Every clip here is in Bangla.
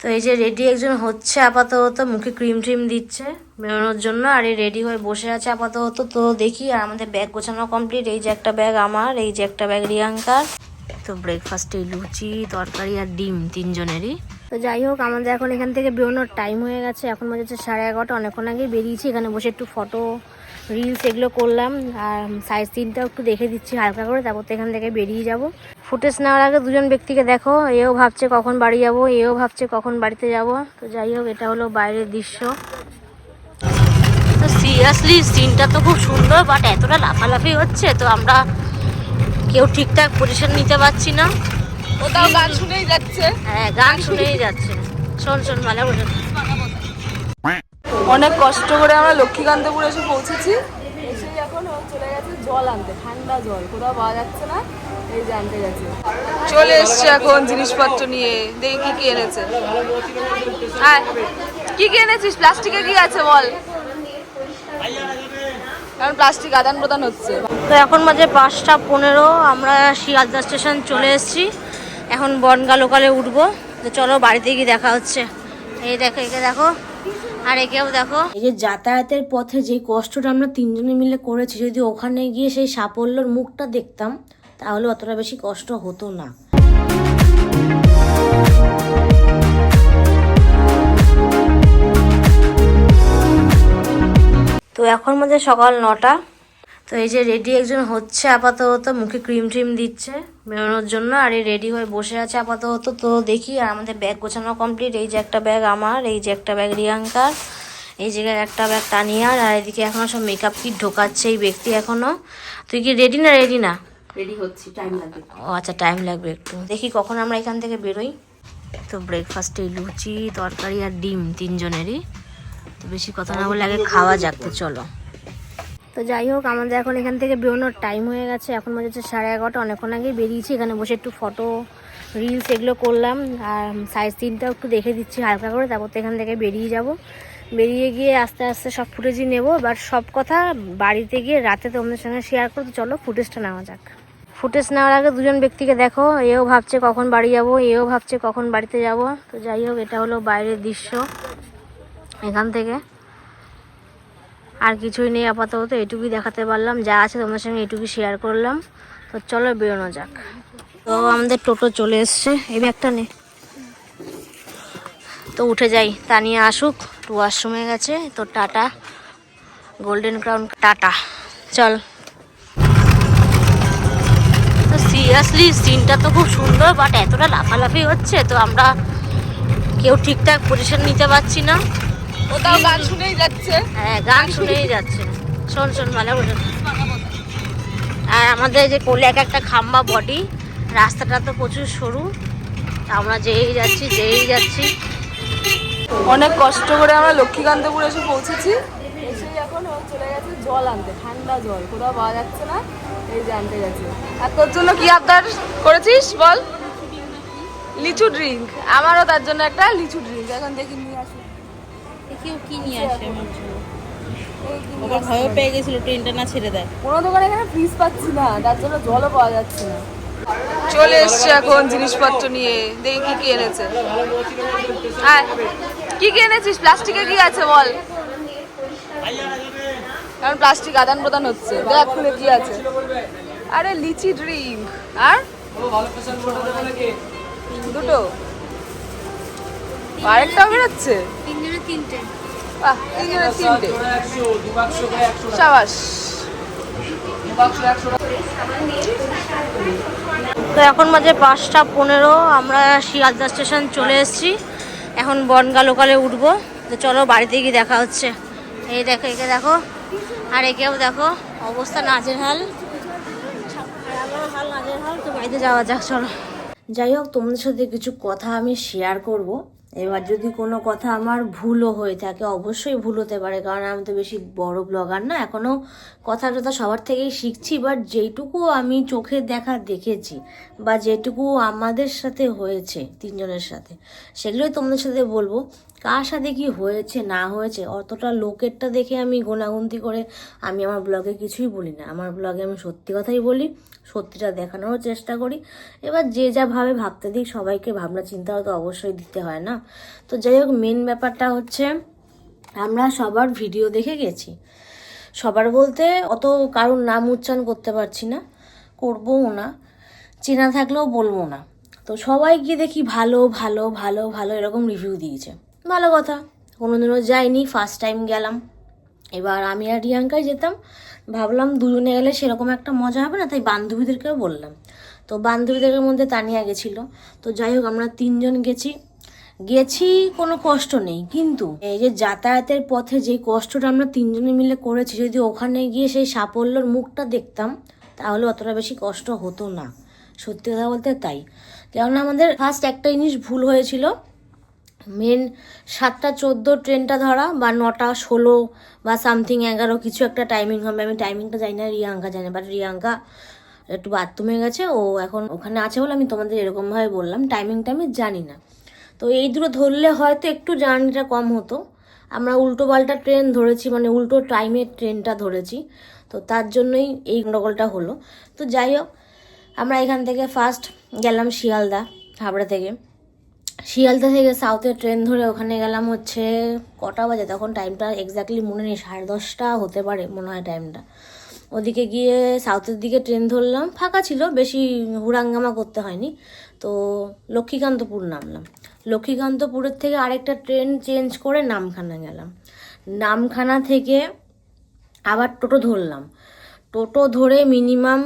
তো এই যে রেডি একজন হচ্ছে আপাতত, মুখে ক্রিম ট্রিম দিচ্ছে বেরোনোর জন্য, আর এই রেডি হয়ে বসে আছে আপাতত। তো দেখি, আর আমাদের ব্যাগ গোছানো কমপ্লিট এই যে একটা ব্যাগ আমার, এই যে একটা ব্যাগ রিয়াঙ্কার। তো ব্রেকফাস্টে লুচি, তরকারি আর ডিম তিনজনেরই। তো যাই হোক, আমাদের এখন এখান থেকে বেরোনোর টাইম হয়ে গেছে। এখন মনে হচ্ছে সাড়ে এগারোটা, অনেকক্ষণ আগে বেরিয়েছি। এখানে বসে একটু ফটো রিলস এগুলো করলাম আর সাইজ সিনটাও একটু দেখে দিচ্ছি হালকা করে তারপর তো এখান থেকে বেরিয়ে যাব। ফুটেজ নেওয়ার আগে দুজন ব্যক্তিকে দেখো এও ভাবছে কখন বাড়ি যাব এও ভাবছে কখন বাড়িতে যাব। তো যাই হোক এটা হলো বাইরের দৃশ্য। তো সিরিয়াসলি সিনটা তো খুব সুন্দর বাট এতটা লাফালাফি হচ্ছে তো আমরা কেউ ঠিকঠাক পজিশন নিতে পারছি না। ওটাও গান শুনেই যাচ্ছে। হ্যাঁ গান শুনেই যাচ্ছে। শোন শোন ভালো করে অনেক কষ্ট করে আমরা লক্ষ্মীকান্তপুর এসে পৌঁছেছি। এখন চলে গেছে জল আনতে, ঠান্ডা জল, কোথাও পাওয়া যাচ্ছে না, এই যে আনতে গেছে। চলে এসছে এখন জিনিসপত্র নিয়ে, দেখি কি কি এনেছে। আয় কি কি এনেছিস? প্লাস্টিকে কি আছে বল? কারণ প্লাস্টিক আদান প্রদান হচ্ছে। তো এখন মাঝে পাঁচটা পনেরো, আমরা শিয়ালদা স্টেশন চলে এসেছি। এখন বনগা লোকালে উঠবো। তো চলো বাড়িতে গিয়ে দেখা হচ্ছে। এই দেখো, একে দেখো। আর একেও দেখো। এই যে যাতায়াতের পথে যে কষ্টটা আমরা তিনজনে মিলে করেছি যদি ওখানে গিয়ে সেই সাফল্যর মুখটা দেখতাম তাহলে অতটা বেশি কষ্ট হতো না। তো এখন মধ্যে সকাল নটা। তো এই যে রেডি একজন হচ্ছে আপাতত মুখে ক্রিম ট্রিম দিচ্ছে। বেরোনোর জন্য আর এই রেডি হয়ে বসে আছে আপাতত। তো দেখি আর আমাদের ব্যাগ গোছানো কমপ্লিট এই যে একটা ব্যাগ আমার এই যে একটা ব্যাগ রিয়াঙ্কার এই জায়গায় একটা ব্যাগ তানিয়ার আর এদিকে এখনও সব মেকআপ কিট ঢোকাচ্ছে এই ব্যক্তি এখনও। তুই কি রেডি না রেডি না? রেডি হচ্ছি টাইম লাগবে ও আচ্ছা টাইম লাগবে একটু। দেখি কখন আমরা এখান থেকে বেরোই। তো ব্রেকফাস্টে লুচি তরকারি আর ডিম তিনজনেরই। তো বেশি কথা না বলে আগে খাওয়া যাক তো চলো। তো যাই হোক, আমাদের এখন এখান থেকে বেরোনোর টাইম হয়ে গেছে। এখন মনে হচ্ছে সাড়ে এগারোটা, অনেকক্ষণ আগেই বেরিয়েছি। এখানে বসে একটু ফটো রিলস এগুলো করলাম। আর সাইজ সিনটাও একটু দেখে দিচ্ছি হালকা করে, তারপর তো এখান থেকে বেরিয়ে যাব। বেরিয়ে গিয়ে আস্তে আস্তে সব ফুটেজই নেব। বাট সব কথা বাড়িতে গিয়ে রাতে তোমাদের সঙ্গে শেয়ার করতে চলো ফুটেজটা নেওয়া যাক। ফুটেজ নেওয়ার আগে দুজন ব্যক্তিকে দেখো। এও ভাবছে কখন বাড়ি যাব, এও ভাবছে কখন বাড়িতে যাব। তো যাই হোক, এটা হলো বাইরের দৃশ্য এখান থেকে। আর কিছুই নেই আপাতত, এটুকুই দেখাতে পারলাম। যা আছে তোমাদের সঙ্গে এটুকুই শেয়ার করলাম। তো চলো বেরোনো যাক। তো আমাদের টোটো চলে এসছে। এই ব্যাগটা নে। তো উঠে যাই। তা নিয়ে আসুক, টু সময় গেছে। তো টাটা। Golden crown tata. চল। তো সিরিয়াসলি সিনটা তো খুব সুন্দর বাট এতটা লাফালাফি হচ্ছে, তো আমরা কেউ ঠিকঠাক পজিশন নিতে পারছি না। ওটাও গান শুনেই যাচ্ছে। হ্যাঁ গান শুনেই যাচ্ছে। শোন শোন ভালো করে। আর আমাদের যে কোলে এক একটা খাম্বা বডি রাস্তাটা তো প্রচুর সরু। আমরা যেই যাচ্ছি যেই যাচ্ছি। অনেক কষ্ট করে আমরা লক্ষ্মীকান্তপুর এসে পৌঁছেছি। এসেই এখন চলে গেছে জল আনতে। ঠান্ডা জল কোথাও পাওয়া যাচ্ছে না এই যে আনতে গেছে। আর তোর জন্য কি আবদার করেছিস বল? লিচু ড্রিঙ্ক আমারও তার জন্য একটা লিচু ড্রিঙ্ক এখন দেখি কেউ কি নিয়ে আসে আমার জন্য? ভয়ও পেয়ে গেছিল ট্রেনটা না ছেড়ে দেয়। কোনো দোকানে এখানে ফ্রিজ পাচ্ছি না তার জন্য জলও পাওয়া যাচ্ছে না। চলে এসছে এখন জিনিসপত্র নিয়ে দেখি কি কি এনেছে। আয় কি কি এনেছিস? প্লাস্টিকে কি আছে বল? কারণ প্লাস্টিক আদান প্রদান হচ্ছে। দেখ খুলে কি আছে। আরে লিচি ড্রিঙ্ক। আর? দুটো। আরেকটাও বেরোচ্ছে? তিনজনে তিনটে। বাহ তিনজনের তিনটে। সাবাস। তো এখন মাঝে পাঁচটা পনেরো আমরা শিয়ালদা স্টেশন চলে এসেছি। এখন বনগা লোকালে উঠবো। তো চলো বাড়িতে গিয়ে দেখা হচ্ছে। এই দেখো একে দেখো আর একেও দেখো। অবস্থা নাচের হাল হাল নাচের হাল তো বাড়িতে যাওয়া যাক চলো। যাই হোক তোমাদের সাথে কিছু কথা আমি শেয়ার করব। এবার যদি কোনো কথা আমার ভুলও হয়ে থাকে, অবশ্যই ভুল হতে পারে, কারণ আমি তো বেশি বড় ব্লগার না এখনও কথা টথা সবার থেকেই শিখছি বাট যেইটুকু আমি চোখে দেখা দেখেছি বা যেটুকু আমাদের সাথে হয়েছে, তিনজনের সাথে, সেগুলোই তোমাদের সাথে বলব, কার সাথে কি হয়েছে, না হয়েছে, অতটা লোকেরটা দেখে আমি গোনাগুনতি করে আমি আমার ব্লগে কিছুই বলি না, আমার ব্লগে আমি সত্যি কথাই বলি সত্যিটা দেখানোর চেষ্টা করি। এবার যে যা ভাবে ভাবতে দিই সবাইকে ভাবনা চিন্তাও তো অবশ্যই দিতে হয় না। তো যাই হোক মেন ব্যাপারটা হচ্ছে, আমরা সবার ভিডিও দেখে গেছি। সবার বলতে অত কারোর নাম উচ্চারণ করতে পারছি না, করবও না। চেনা থাকলেও বলব না। তো সবাই গিয়ে দেখি ভালো ভালো ভালো ভালো এরকম রিভিউ দিয়েছে। ভালো কথা। কোনোদিনও যাইনি ফার্স্ট টাইম গেলাম। এবার আমি আর রিয়াঙ্কাই যেতাম, ভাবলাম দুজনে গেলে সেরকম একটা মজা হবে না, তাই বান্ধবীদেরকেও বললাম। তো বান্ধবীদের মধ্যে তানিয়া গেছিল। তো যাই হোক, আমরা তিনজন গেছি। গেছি, কোনো কষ্ট নেই। কিন্তু এই যে যাতায়াতের পথে যে কষ্টটা আমরা তিনজনে মিলে করেছি, যদি ওখানে গিয়ে সেই সাফল্যর মুখটা দেখতাম, তাহলে অতটা বেশি কষ্ট হতো না। সত্যি কথা বলতে তাই। কেননা আমাদের ফার্স্ট একটা জিনিস ভুল হয়েছিল মেন সাতটা চোদ্দ ট্রেনটা ধরা বা নটা ষোলো বা সামথিং এগারো কিছু একটা টাইমিং হবে। আমি টাইমিংটা জানি না, রিয়াঙ্কা জানে। বাট রিয়াঙ্কা একটু বাথরুমে গেছে, ও এখন ওখানে আছে বলে আমি তোমাদের এরকমভাবে বললাম। টাইমিংটা আমি জানি না। তো এই দুটো ধরলে হয়তো একটু জার্নিটা কম হতো। আমরা উল্টো পাল্টা ট্রেন ধরেছি মানে উল্টো টাইমে ট্রেনটা ধরেছি। তো তার জন্যই এই গন্ডগোলটা হলো। তো যাই হোক, আমরা এখান থেকে ফার্স্ট গেলাম শিয়ালদা, হাবড়া থেকে। শিয়ালদা থেকে সাউথের ট্রেন ধরে ওখানে গেলাম হচ্ছে কটা বাজে? তখন টাইমটা এক্স্যাক্টলি মনে নেই, সাড়ে দশটা হতে পারে মনে হয় টাইমটা ওদিকে গিয়ে সাউথের দিকে ট্রেন ধরলাম, ফাঁকা ছিল, বেশি হুড়াঙ্গামা করতে হয়নি। তো লক্ষ্মীকান্তপুর নামলাম। লক্ষ্মীকান্তপুরের থেকে আরেকটা ট্রেন চেঞ্জ করে নামখানা গেলাম। নামখানা থেকে আবার টোটো ধরলাম। টোটো ধরে মিনিমাম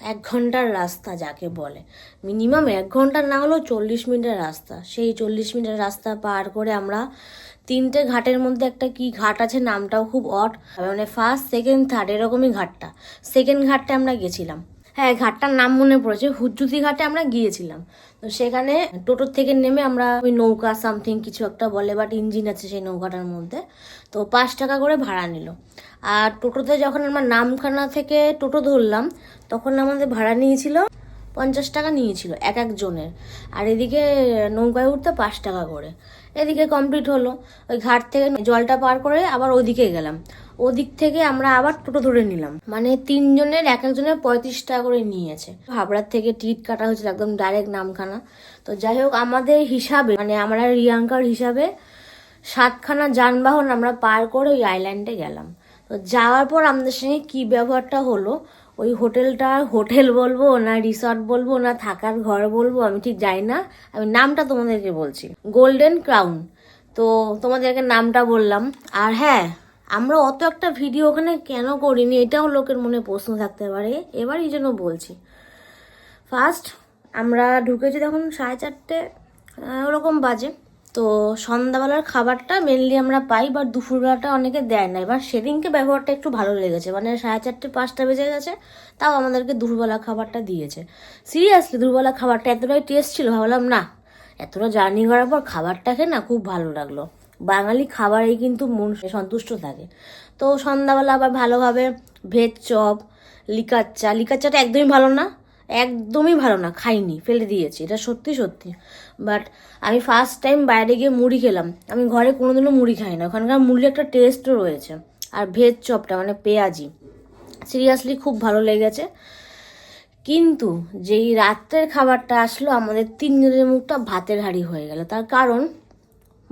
এক ঘণ্টার রাস্তা যাকে বলে। মিনিমাম এক ঘণ্টার না হলেও চল্লিশ মিনিটের রাস্তা। সেই চল্লিশ মিনিটের রাস্তা পার করে আমরা তিনটে ঘাটের মধ্যে একটা কি ঘাট আছে নামটাও খুব অট মানে ফার্স্ট সেকেন্ড থার্ড এরকমই ঘাটটা। সেকেন্ড ঘাটটা আমরা গেছিলাম। হ্যাঁ ঘাটটার নাম মনে পড়েছে। হুজ্জুতি ঘাটে আমরা গিয়েছিলাম। তো সেখানে টোটোর থেকে নেমে আমরা ওই নৌকা সামথিং কিছু একটা বলে বাট ইঞ্জিন আছে সেই নৌকাটার মধ্যে। তো পাঁচ টাকা করে ভাড়া নিল। আর টোটোতে যখন আমরা নামখানা থেকে টোটো ধরলাম, তখন আমাদের ভাড়া নিয়েছিল পঞ্চাশ টাকা নিয়েছিল এক একজনের। আর এদিকে নৌকায় উঠতে পাঁচ টাকা করে। এদিকে কমপ্লিট হলো। ওই ঘাট থেকে জলটা পার করে আবার ওদিকে গেলাম। ওদিক থেকে আমরা আবার টোটো ধরে নিলাম। মানে তিনজনের এক একজনের পঁয়ত্রিশ টাকা করে নিয়েছে। হাবড়ার থেকে টিকিট কাটা হয়েছিল একদম ডাইরেক্ট নামখানা। তো যাই হোক, আমাদের হিসাবে মানে আমরা রিয়াঙ্কার হিসাবে সাতখানা যানবাহন আমরা পার করে ওই আইল্যান্ডে গেলাম। তো যাওয়ার পর আমাদের সঙ্গে কী ব্যবহারটা হলো? ওই হোটেলটা, হোটেল বলব না রিসর্ট বলব না থাকার ঘর বলব, আমি ঠিক জানি না। আমি নামটা তোমাদেরকে বলছি। গোল্ডেন ক্রাউন তো তোমাদেরকে নামটা বললাম। আর হ্যাঁ আমরা অত একটা ভিডিও ওখানে কেন করিনি? এটাও লোকের মনে প্রশ্ন থাকতে পারে। এবার এই জন্য বলছি। ফার্স্ট আমরা ঢুকেছি তখন সাড়ে চারটে ওরকম বাজে। তো সন্ধ্যাবেলার খাবারটা মেনলি আমরা পাই বা দুপুরবেলাটা অনেকে দেয় না। এবার সেদিনকে ব্যবহারটা একটু ভালো লেগেছে। মানে সাড়ে চারটে, পাঁচটা বেজে গেছে, তাও আমাদেরকে দুপুরবেলা খাবারটা দিয়েছে। সিরিয়াসলি দুপুরবেলা খাবারটা এতটাই টেস্ট ছিল, ভাবলাম, না, এতটা জার্নি করার পর খাবারটা খেয়ে না খুব ভালো লাগল। বাঙালি খাবারেই কিন্তু মন সন্তুষ্ট থাকে। তো সন্ধ্যাবেলা আবার ভালোভাবে ভেজ চপ, লিকার চা, লিকার চাটা একদমই ভালো না। একদমই ভালো না, খাইনি, ফেলে দিয়েছি, এটা সত্যি সত্যি। বাট আমি ফার্স্ট টাইম বাইরে গিয়ে মুড়ি খেলাম। আমি ঘরে কোনোদিনও মুড়ি খাই না, ওখানকার মুড়ির একটা টেস্টও রয়েছে। আর ভেজ চপটা মানে পেঁয়াজি সিরিয়াসলি খুব ভালো লেগেছে। কিন্তু যেই রাত্রের খাবারটা আসলো, আমাদের তিনজনের মুখটা ভাতের হাঁড়ি হয়ে গেল। তার কারণ,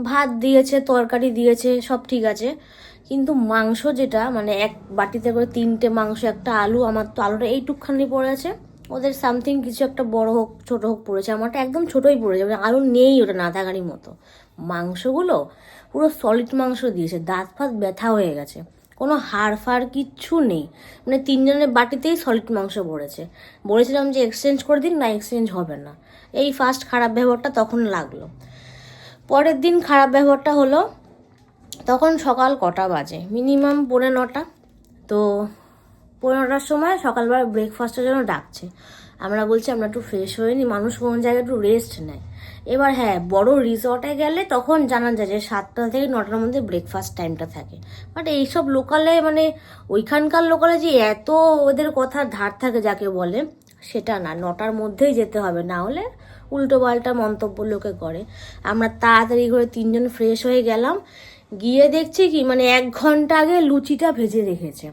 ভাত দিয়েছে, তরকারি দিয়েছে, সব ঠিক আছে। কিন্তু মাংস যেটা মানে এক বাটিতে করে তিনটে মাংস, একটা আলু, আমার তো আলুটা এইটুকখানি পড়েছে। ওদের সামথিং কিছু একটা বড় হোক, ছোট হোক পড়েছে। আমারটা একদম ছোটই পড়েছে। মানে আলু নেই ওটা না থাকারই মতো। মাংসগুলো পুরো সলিড মাংস দিয়েছে। দাঁত ফাঁত ব্যথা হয়ে গেছে। কোনো হাড় ফাড় কিচ্ছু নেই। মানে তিনজনের বাটিতেই সলিড মাংস পড়েছে বলেছিলাম যে এক্সচেঞ্জ করে দিন, না এক্সচেঞ্জ হবে না। এই ফার্স্ট খারাপ ব্যবহারটা তখন লাগল। পরের দিন খারাপ ব্যবহারটা হলো, তখন সকাল কটা বাজে? মিনিমাম পৌনে নটা। তো পৌনে নটার সময় সকালবেলা ব্রেকফাস্টের জন্য ডাকছে। আমরা বলছি, আমরা একটু ফ্রেশ হয়ে নিই মানুষ কোন জায়গায় একটু রেস্ট নেয়। এবার হ্যাঁ বড় রিসর্টে গেলে তখন জানা যায় যে সাতটা থেকে নটার মধ্যে ব্রেকফাস্ট টাইমটা থাকে। বাট এইসব লোকালে মানে ওইখানকার লোকালে যে এত ওদের কথার ধার থাকে যাকে বলে, সেটা না। নটার মধ্যেই যেতে হবে, না হলে উল্টো পাল্টা মন্তব্য লোকে করে। আমরা তাড়াতাড়ি করে তিনজন ফ্রেশ হয়ে গেলাম। গিয়ে দেখছি কি মানে এক ঘণ্টা আগে লুচিটা ভেজে রেখেছে।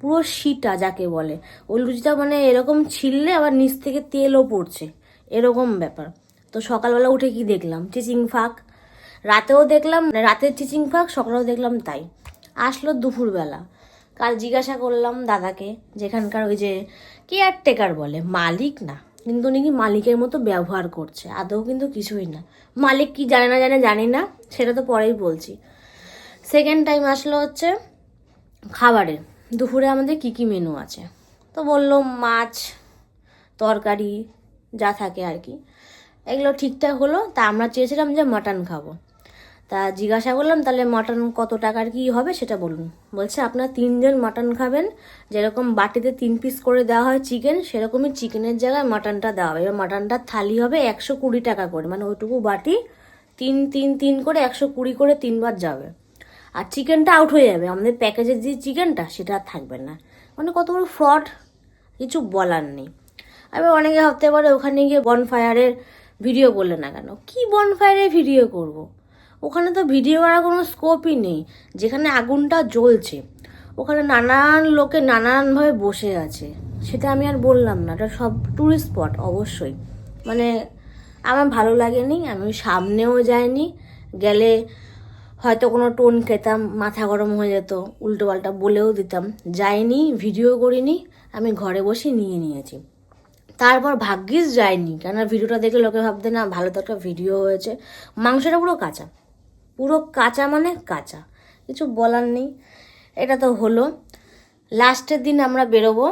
পুরো শিটা যাকে বলে। ওই লুচিটা মানে এরকম ছিললে আবার নিচ থেকে তেলও পড়ছে। এরকম ব্যাপার। তো সকালবেলা উঠে কি দেখলাম? চিচিং ফাঁক। রাতেও দেখলাম, রাতের চিচিং ফাঁক, সকালেও দেখলাম তাই। আসলো দুপুরবেলা। কাল জিজ্ঞাসা করলাম দাদাকে, যেখানকার ওই যে কেয়ারটেকার বলে, মালিক না, কিন্তু উনি কি মালিকের মতো ব্যবহার করছে? আদৌ কিন্তু কিছুই না। মালিক কি জানে না জানে, জানি না, সেটা তো পরেই বলছি। সেকেন্ড টাইম আসলো হচ্ছে খাবারে দুপুরে আমাদের কি কি মেনু আছে? তো বলল মাছ, তরকারি, যা থাকে আর কি। এগুলো ঠিকঠাক হলো, তা আমরা চেয়েছিলাম যে মাটন খাব। তা জিজ্ঞাসা করলাম, তাহলে মাটন কত টাকার কি হবে সেটা বলুন। বলছে, আপনার তিনজন মাটন খাবেন। যেরকম বাটিতে তিন পিস করে দেওয়া হয় চিকেন সেরকমই চিকেনের জায়গায় মাটনটা দেওয়া হবে। এবার মাটনটার থালি হবে একশো কুড়ি টাকা করে। মানে ওইটুকু বাটি তিন তিন তিন করে একশো কুড়ি করে তিনবার যাবে। আর চিকেনটা আউট হয়ে যাবে। আমাদের প্যাকেজের যে চিকেনটা সেটা আর থাকবে না। মানে কত বড় ফ্রড কিছু বলার নেই। এবার অনেকে ভাবতে পারে ওখানে গিয়ে বনফায়ারের ভিডিও করলে না কেন? কি বনফায়ারে ভিডিও করব। ওখানে তো ভিডিও করার কোনো স্কোপই নেই। যেখানে আগুনটা জ্বলছে, ওখানে নানান লোকে নানানভাবে বসে আছে। সেটা আমি আর বললাম না, এটা সব ট্যুরিস্ট স্পট অবশ্যই। মানে আমার ভালো লাগেনি, আমি সামনেও যাইনি। গেলে হয়তো কোনো টোন খেতাম, মাথা গরম হয়ে যেত, উল্টো পাল্টা বলেও দিতাম। যাইনি, ভিডিও করিনি, আমি ঘরে বসে নিয়ে নিয়েছি। তারপর ভাগ্যিস যায়নি কেননা ভিডিওটা দেখে লোকে ভাবতে না, ভালো তো একটা ভিডিও হয়েছে। মাংসটা পুরো কাঁচা। পুরো কাঁচা মানে কাঁচা, কিছু বলার নেই। এটা তো হলো। লাস্টের দিন আমরা বেরোবো।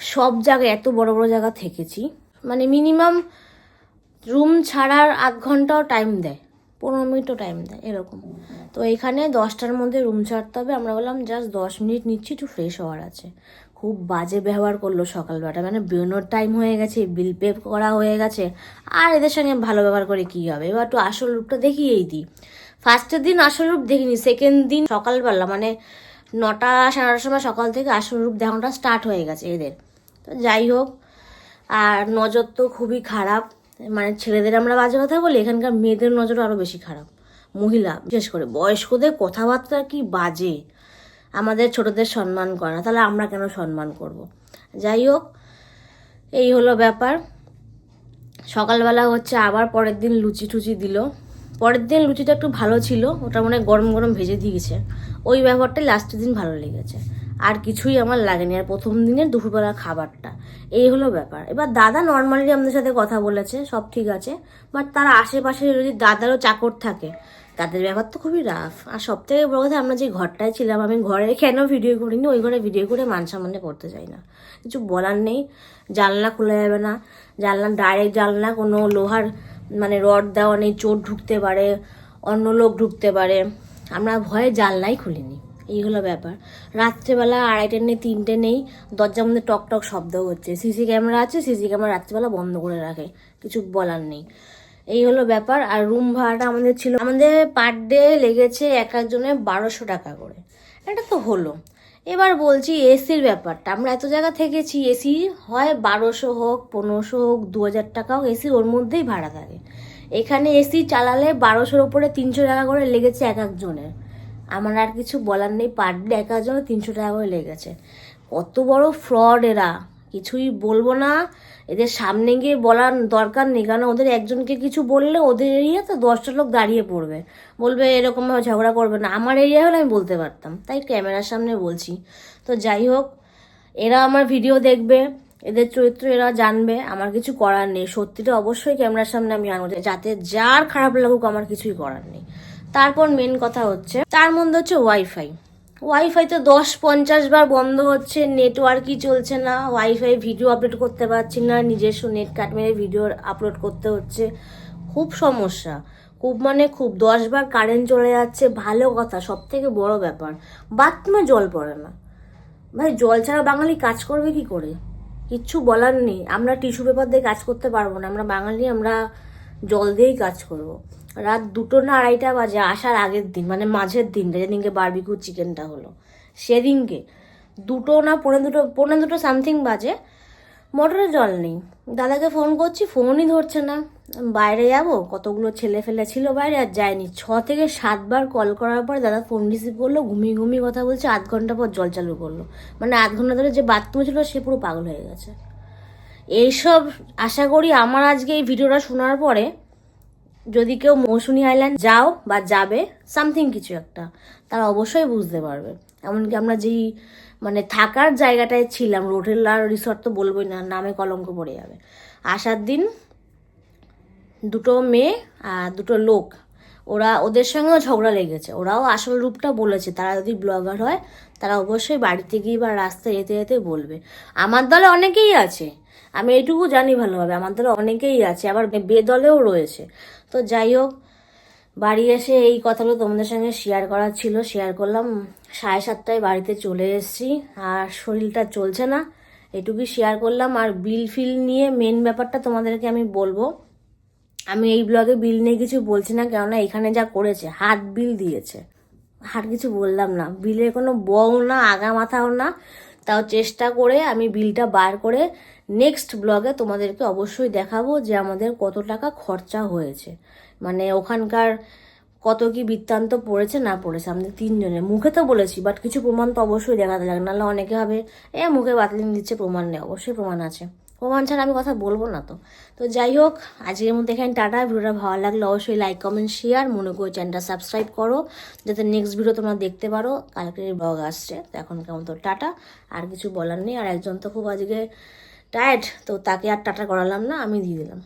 সব জায়গায় এত বড় বড় জায়গা থেকেছি। মানে মিনিমাম রুম ছাড়ার আধ ঘন্টাও টাইম দেয়। পনেরো মিনিটও টাইম দেয়, এরকম। তো এখানে দশটার মধ্যে রুম ছাড়তে হবে। আমরা বললাম জাস্ট দশ মিনিট নিচ্ছি, একটু ফ্রেশ হওয়ার আছে। খুব বাজে ব্যবহার করল সকালবেলাটা। মানে বেরোনোর টাইম হয়ে গেছে বিল পে করা হয়ে গেছে। আর এদের সঙ্গে ভালো ব্যবহার করে কী হবে? এবার একটু আসল রূপটা দেখিয়েই দিই। ফার্স্টের দিন আসল রূপ দেখিনি সেকেন্ড দিন সকালবেলা মানে নটা সাড়ে নটার সময় সকাল থেকে আসল রূপ দেখানোটা স্টার্ট হয়ে গেছে এদের। তো যাই হোক, আর নজর তো খুবই খারাপ। মানে ছেলেদের আমরা বাজে কথা বলি, এখানকার মেয়েদের নজর আরও বেশি খারাপ। মহিলা, বিশেষ করে বয়স্কদের কথাবার্তা কি বাজে? আমাদের ছোটদের সম্মান করে না, তাহলে আমরা কেন সম্মান করব। যাই হোক, এই হলো ব্যাপার। সকালবেলা হচ্ছে আবার পরের দিন লুচি টুচি দিল। পরের দিন লুচিটা একটু ভালো ছিল, ওটা মনে গরম গরম ভেজে দিয়েছে। ওই ব্যাপারটাই লাস্টের দিন ভালো লেগেছে। আর কিছুই আমার লাগেনি। আর প্রথম দিনের দুপুরবেলার খাবারটা, এই হলো ব্যাপার। এবার দাদা নর্মালি আমাদের সাথে কথা বলেছে, সব ঠিক আছে বাট তার আশেপাশে যদি দাদারও চাকর থাকে, তাদের ব্যাপার তো খুবই রাফ আর সব থেকে বড় কথা, আমরা যে ঘরটায় ছিলাম, আমি ঘরে কেন ভিডিও করিনি, ওই ঘরে ভিডিও করে মান সম্মানে করতে চাই না। কিছু বলার নেই, জানলা খোলা যাবে না, জানলা ডাইরেক্ট জানলা, কোনো লোহার মানে রড দেওয়া নেই, চোর ঢুকতে পারে, অন্য লোক ঢুকতে পারে। আমরা ভয়ে জানলাই খুলিনি। এই হলো ব্যাপার। রাত্রেবেলা আড়াইটে নেই, তিনটে নেই, দরজার মধ্যে টক টক শব্দ হচ্ছে। সিসি ক্যামেরা আছে, সিসি ক্যামেরা রাত্রেবেলা বন্ধ করে রাখে, কিছু বলার নেই। এই হলো ব্যাপার। আর রুম ভাড়াটা আমাদের ছিল, আমাদের পার ডে লেগেছে এক একজনের বারোশো টাকা করে। এটা তো হলো। এবার বলছি এসির ব্যাপারটা। আমরা এত জায়গা থেকেছি এসি হয় বারোশো হোক, পনেরোশো হোক দু হাজার টাকা হোক এসি ওর মধ্যেই ভাড়া থাকে। এখানে এসি চালালে বারোশোর ওপরে তিনশো টাকা করে লেগেছে এক একজনের। আমার আর কিছু বলার নেই পার ডে এক একজনের তিনশো টাকা করে লেগেছে কত বড় ফ্রড এরা। কিছুই বলব না। এদের সামনে গিয়ে বলার দরকার নেই, কারণ ওদের একজনকে কিছু বললে ওদের এরিয়া তো দশটা লোক দাঁড়িয়ে পড়বে। বলবে এরকমভাবে ঝগড়া করবে না। আমার এরিয়া হলে আমি বলতে পারতাম। তাই ক্যামেরার সামনে বলছি। তো যাই হোক, এরা আমার ভিডিও দেখবে, এদের চরিত্র এরা জানবে, আমার কিছু করার নেই। সত্যিটা অবশ্যই ক্যামেরার সামনে আমি আনব যাতে যার খারাপ লাগুক আমার কিছুই করার নেই। তারপর মেন কথা হচ্ছে, তার মধ্যে হচ্ছে ওয়াইফাই ওয়াইফাই তো দশ পঞ্চাশ বার বন্ধ হচ্ছে নেটওয়ার্কই চলছে না ওয়াইফাই ভিডিও আপলোড করতে পারছি না, নিজস্ব নেট কাট মেরে ভিডিও আপলোড করতে হচ্ছে। খুব সমস্যা। খুব মানে খুব, দশ বার কারেন্ট চলে যাচ্ছে, ভালো কথা সব থেকে বড় ব্যাপার। বাথরুমে জল পড়ে না। ভাই, জল ছাড়া বাঙালি কাজ করবে কি করে? কিচ্ছু বলার নেই। আমরা টিস্যু পেপার দিয়ে কাজ করতে পারব না। আমরা বাঙালি, আমরা জল দিয়েই কাজ করব। রাত দুটো না আড়াইটা বাজে আসার আগের দিন মানে মাঝের দিনটা যেদিনকে বারবিকিউ চিকেনটা হলো। সেদিনকে দুটো না পনেরো দুটো পনেরো দুটো সামথিং বাজে, মোটরে জল নেই। দাদাকে ফোন করছি ফোনই ধরছে না। বাইরে যাব, কতগুলো ছেলে ফেলে ছিল বাইরে, আর যায়নি। ছ থেকে সাতবার কল করার পর দাদা ফোন রিসিভ করল, ঘুমিয়ে ঘুমিয়ে কথা বলছে, আধ ঘণ্টা পর জল চালু করল। মানে আধ ঘণ্টা ধরে যে বাথরুমে ছিল, সে পুরো পাগল হয়ে গেছে। এইসব আশা করি আমার আজকে এই ভিডিওটা শোনার পরে যদি কেউ মৌসুনি আইল্যান্ড যাও বা যাবে সামথিং কিছু একটা, তারা অবশ্যই বুঝতে পারবে। এমনকি আমরা যেই মানে থাকার জায়গাটায় ছিলাম হোটেল আর রিসর্ট তো বলবোই না, নামে কলঙ্ক পড়ে যাবে। আসার দিন দুটো মেয়ে আর দুটো লোক, ওরা ওদের সঙ্গেও ঝগড়া লেগেছে। ওরাও আসল রূপটা বলেছে, তারা যদি ব্লগার হয়, তারা অবশ্যই বাড়িতে গিয়ে বা রাস্তায় যেতে যেতে বলবে। আমার দলে অনেকেই আছে, আমি এটুকু জানি ভালোভাবে, আমার দলে অনেকেই আছে, আবার বেদলেও রয়েছে। তো যাই হোক, বাড়ি এসে এই কথাগুলো তোমাদের সঙ্গে শেয়ার করার ছিল। শেয়ার করলাম, সাড়ে সাতটায় বাড়িতে চলে এসেছি আর শরীরটা চলছে না। এটুকুই শেয়ার করলাম আর বিল ফিল নিয়ে মেন ব্যাপারটা তোমাদেরকে আমি বলব। আমি এই ব্লগে বিল নিয়ে কিছু বলছি না, কেননা এখানে যা করেছে, হাত বিল দিয়েছে। আর কিছু বললাম না। বিলের কোনো বউ না, আগা মাথাও না। তাও চেষ্টা করে আমি বিলটা বার করে নেক্সট ব্লগে তোমাদেরকে অবশ্যই দেখাবো যে আমাদের কত টাকা খরচা হয়েছে। মানে ওখানকার কত কি বৃত্তান্ত পড়েছে, না পড়েছে, আমাদের তিনজনের। মুখে তো বলেছি বাট কিছু প্রমাণ তো অবশ্যই দেখাতে লাগে নাহলে অনেকে হবে এ, মুখে বাতলিং দিচ্ছে, প্রমাণ নেই। অবশ্যই প্রমাণ আছে। প্রমাণ ছাড়া আমি কথা বলব না তো। তো যাই হোক, আজকের মধ্যে এখানে টাটা। ভিডিওটা ভালো লাগলে অবশ্যই লাইক কমেন্ট শেয়ার মনে করে চ্যানেলটা সাবস্ক্রাইব করো, যাতে নেক্সট ভিডিও তোমরা দেখতে পারো। কালকের ব্লগ আসছে, তো এখন কেমন তো, টাটা। আর কিছু বলার নেই। আর একজন তো খুব আজকে টায়ার্ড তো তাকে আর টাটা করালাম না আমি দিয়ে দিলাম।